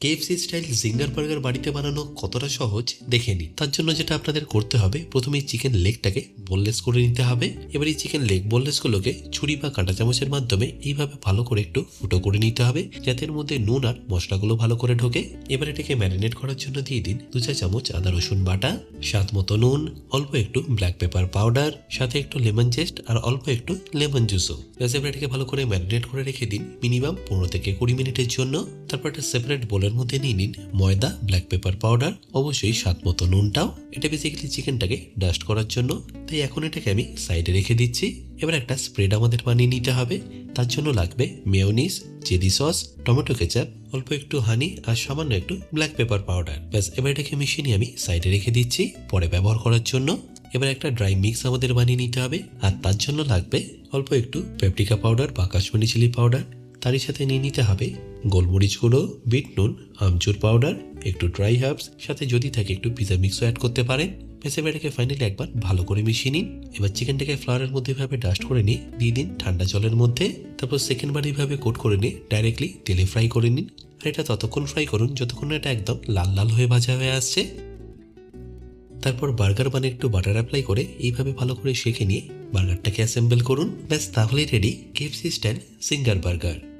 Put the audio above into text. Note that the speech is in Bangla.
কেএফসি স্টাইল জিঙ্গার বার্গার বাড়িতে বানানো কতটা সহজ, দেখে নিন। তার জন্য যেটা আপনাদের করতে হবে, প্রথমে চিকেন লেগটাকে বোনলেস করে নিতে হবে। এবার এই চিকেন লেগ বোনলেসগুলোকে ছুরি বা কাঁটা চামচের মাধ্যমে এইভাবে ভালো করে একটু ফুটো করে নিতে হবে, যাতে এর মধ্যে নুন আর মশলাগুলো ভালো করে ঢোকে। এবার এটাকে ম্যারিনেট করার জন্য দিয়ে দিন দু চা চামচ আদা রসুন বাটা, স্বাদ মতো নুন, অল্প একটু ব্ল্যাক পেপার পাউডার সাথে একটু লেমন জেস্ট আর অল্প একটু লেমন জুসও এবার এটাকে ভালো করে ম্যারিনেট করে রেখে দিন মিনিমাম পনেরো থেকে কুড়ি মিনিটের জন্য। তারপর একটা সেপারেট বোলের মধ্যে নিয়ে নিন ময়দা ব্ল্যাক পেপার পাউডার অবশ্যই স্বাদ মতো নুনটাও। এটা বেসিক্যালি চিকেনটাকে ডাস্ট করার জন্য। তাই এখন এটাকে আমি সাইডে রেখে দিচ্ছি। এবার একটা স্প্রেড আমাদের বানিয়ে নিতে হবে। তার জন্য লাগবে mayonnaise chilli sauce tomato ketchup অল্প একটু হানি আর সামান্য একটু ব্ল্যাক পেপার পাউডার ব্যাস, এবার এটাকে মিশিয়ে নিয়ে আমি সাইডে রেখে দিচ্ছি পরে ব্যবহার করার জন্য। এবার একটা ড্রাই মিক্স আমাদের বানিয়ে নিতে হবে। আর তার জন্য লাগবে অল্প একটু পেপরিকা পাউডার বা কাশ্মীরি চিলি পাউডার তারই সাথে নিয়ে নিতে হবে গোলমরিচ গুঁড়ো বিট নুন, আমচুর পাউডার, একটু ড্রাই হার্বস, সাথে যদি থাকে একটু পিজা মিক্সও অ্যাড করতে পারেন। ভেসে বেটাকে ফাইনালি একবার ভালো করে মিশিয়ে নিন। এবার চিকেনটাকে ফ্লাওয়ারের মধ্যে এভাবে ডাস্ট করে নিয়ে দিয়ে দিন ঠান্ডা জলের মধ্যে। তারপর সেকেন্ড বার এইভাবে কোট করে নিয়ে ডাইরেক্টলি তেলে ফ্রাই করে নিন। আর এটা ততক্ষণ ফ্রাই করুন যতক্ষণ এটা একদম লাল লাল হয়ে ভাজা হয়ে আসছে। তারপর বার্গার বানে একটু বাটার অ্যাপ্লাই করে এইভাবে ভালো করে শেখে নিয়ে বার্গারটাকে অ্যাসেম্বল করুন। ব্যাস, তাহলেই ready KFC style zinger burger